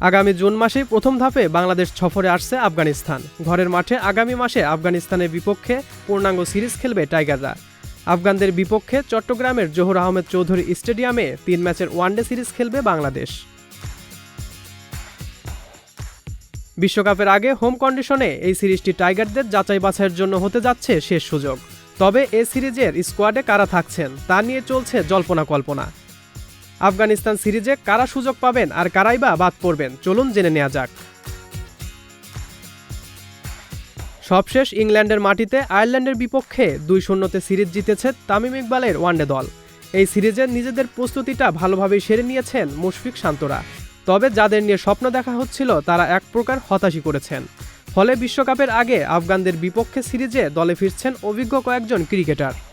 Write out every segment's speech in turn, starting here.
আগামী জুন মাসেই প্রথম ধাপে বাংলাদেশ সফরে আসছে আফগানিস্তান। ঘরের মাঠে আগামী মাসে আফগানিস্তানের বিপক্ষে পূর্ণাঙ্গ সিরিজ খেলবে টাইগাররা। আফগানদের বিপক্ষে চট্টগ্রামের জহুর আহমেদ চৌধুরী স্টেডিয়ামে তিন ম্যাচের ওয়ানডে সিরিজ খেলবে বাংলাদেশ। বিশ্বকাপের আগে হোম কন্ডিশনে এই সিরিজটি টাইগারদের যাচাই বাছাইয়ের জন্য হতে যাচ্ছে শেষ সুযোগ। তবে এ সিরিজের স্কোয়াডে কারা থাকছেন তা নিয়ে চলছে জল্পনা কল্পনা। আফগানিস্তান সিরিজে কারা সুযোগ পাবেন আর কারাই বা বাদ পড়বেন? চলুন জেনে নেওয়া যাক। সবশেষ ইংল্যান্ডের মাটিতে আয়ারল্যান্ডের বিপক্ষে দুই শূন্যতে সিরিজ জিতেছে তামিম ইকবালের ওয়ানডে দল। এই সিরিজে নিজেদের প্রস্তুতিটা ভালোভাবেই সেরে নিয়েছেন মুশফিক শান্তরা। তবে যাদের নিয়ে স্বপ্ন দেখা হচ্ছিল, তারা এক প্রকার হতাশই করেছেন। ফলে বিশ্বকাপের আগে আফগানদের বিপক্ষে সিরিজে দলে ফিরছেন অভিজ্ঞ কয়েকজন ক্রিকেটার।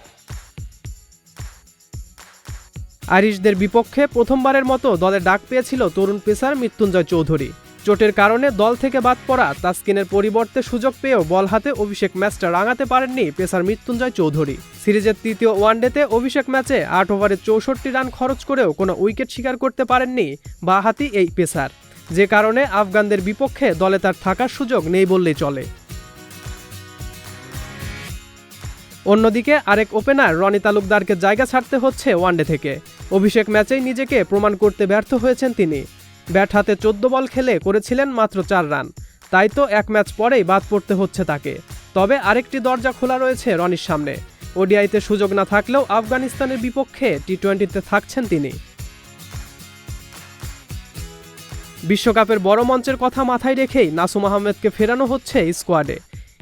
আইরিশদের বিপক্ষে প্রথমবারের মতো দলে ডাক পেয়েছিল তরুণ পেসার মৃত্যুঞ্জয় চৌধুরী। চোটের কারণে দল থেকে বাদ পড়া তাস্কিনের পরিবর্তে সুযোগ পেয়েও বল হাতে অভিষেক ম্যাচটা রাঙাতে পারেননি পেসার মৃত্যুঞ্জয় চৌধুরী। সিরিজের তৃতীয় ওয়ানডেতে অভিষেক ম্যাচে আট ওভারে চৌষট্টি রান খরচ করেও কোনো উইকেট শিকার করতে পারেননি বাহাতি এই পেসার। যে কারণে আফগানদের বিপক্ষে দলে তার থাকার সুযোগ নেই বললেই চলে। অন্যদিকে আরেক ওপেনার রনি তালুকদারকে জায়গা ছাড়তে হচ্ছে ওয়ানডে থেকে। অভিষেক ম্যাচেই নিজেকে প্রমাণ করতে ব্যর্থ হয়েছেন তিনি। ব্যাট হাতে চোদ্দ বল খেলে করেছিলেন মাত্র চার রান। তাই তো এক ম্যাচ পরেই বাদ পড়তে হচ্ছে তাকে। তবে আরেকটি দরজা খোলা রয়েছে রনির সামনে। ওডিআইতে সুযোগ না থাকলেও আফগানিস্তানের বিপক্ষে টি টোয়েন্টিতে থাকছেন তিনি। বিশ্বকাপের বড় মঞ্চের কথা মাথায় রেখেই নাসুম আহমেদকে ফেরানো হচ্ছে স্কোয়াডে।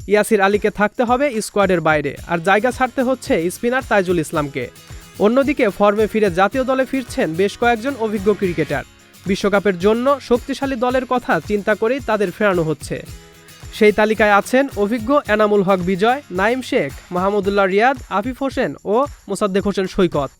ইয়াসির আলীকে থাকতে হবে স্কোয়াডের বাইরে আর জায়গা ছাড়তে হচ্ছে স্পিনার তাইজুল ইসলামকে। অন্যদিকে ফর্মে ফিরে জাতীয় দলে ফিরছেন বেশ কয়েকজন অভিজ্ঞ ক্রিকেটার। বিশ্বকাপের জন্য শক্তিশালী দলের কথা চিন্তা করেই তাদের ফেরানো হচ্ছে। সেই তালিকায় আছেন অভিজ্ঞ এনামুল হক বিজয়, নাইম শেখ, মাহমুদুল্লাহ রিয়াদ, আফিফ হোসেন ও মোসাদ্দেক হোসেন সৈকত।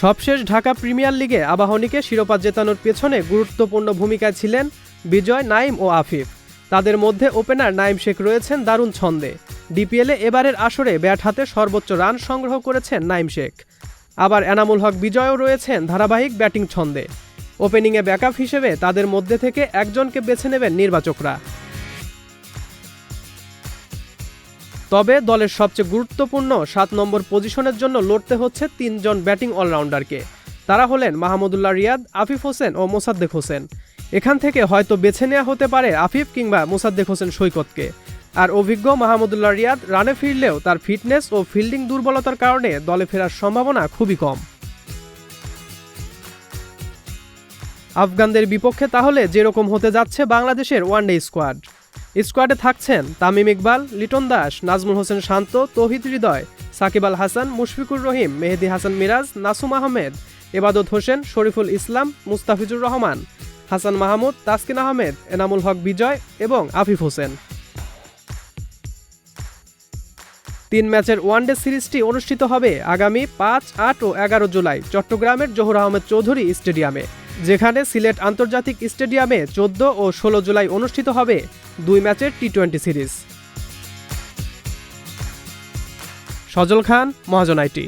সবশেষ ঢাকা প্রিমিয়ার লিগে আবাহনীকে শিরোপা জেতানোর পেছনে গুরুত্বপূর্ণ ভূমিকায় ছিলেন বিজয় নাইম ও আফিফ। তাদের মধ্যে ওপেনার নাইম শেখ রয়েছেন দারুণ ছন্দে। ডিপিএলে এবারের আসরে ব্যাট হাতে সর্বোচ্চ রান সংগ্রহ করেছেন নাইম শেখ। আবার এনামুল হক বিজয়ও রয়েছেন ধারাবাহিক ব্যাটিং ছন্দে। ওপেনিংয়ে ব্যাকআপ হিসেবে তাদের মধ্যে থেকে একজনকে বেছে নেবেন নির্বাচকরা। তবে দলের সবচেয়ে গুরুত্বপূর্ণ সাত নম্বর পজিশনের জন্য লড়তে হচ্ছে তিনজন ব্যাটিং অলরাউন্ডারকে। তারা হলেন মাহমুদুল্লাহ রিয়াদ, আফিফ হোসেন ও মোসাদ্দেক হোসেন। এখান থেকে হয়তো বেছে নেওয়া হতে পারে আফিফ কিংবা মোসাদ্দেক হোসেন সৈকতকে। আর অভিজ্ঞ মাহমুদুল্লাহ রিয়াদ রানে ফিরলেও তার ফিটনেস ও ফিল্ডিং দুর্বলতার কারণে দলে ফেরার সম্ভাবনা খুবই কম। আফগানদের বিপক্ষে তাহলে যেরকম হতে যাচ্ছে বাংলাদেশের ওয়ানডে স্কোয়াড। স্কোয়াডে থাকছেন তামিম ইকবাল, লিটন দাস, নাজমুল হোসেন শান্ত, তৌহিদ হৃদয়, সাকিব আল হাসান, মুশফিকুর রহিম, মেহেদি হাসান মিরাজ, নাসুম আহমেদ, এবাদত হোসেন, শরীফুল ইসলাম, মুস্তাফিজুর রহমান। হাসান মাহমুদ, তাসকিন আহমেদ, এনামুল হক বিজয় এবং আফিফ হোসেন। তিন ম্যাচের ওয়ানডে সিরিজটি অনুষ্ঠিত হবে আগামী পাঁচ, আট ও এগারো জুলাই চট্টগ্রামের জহুর আহমেদ চৌধুরী স্টেডিয়ামে, যেখানে সিলেট আন্তর্জাতিক স্টেডিয়ামে চোদ্দ ও ষোলো জুলাই অনুষ্ঠিত হবে দুই ম্যাচের T twenty series. Sajal Khan, Mahajan IT.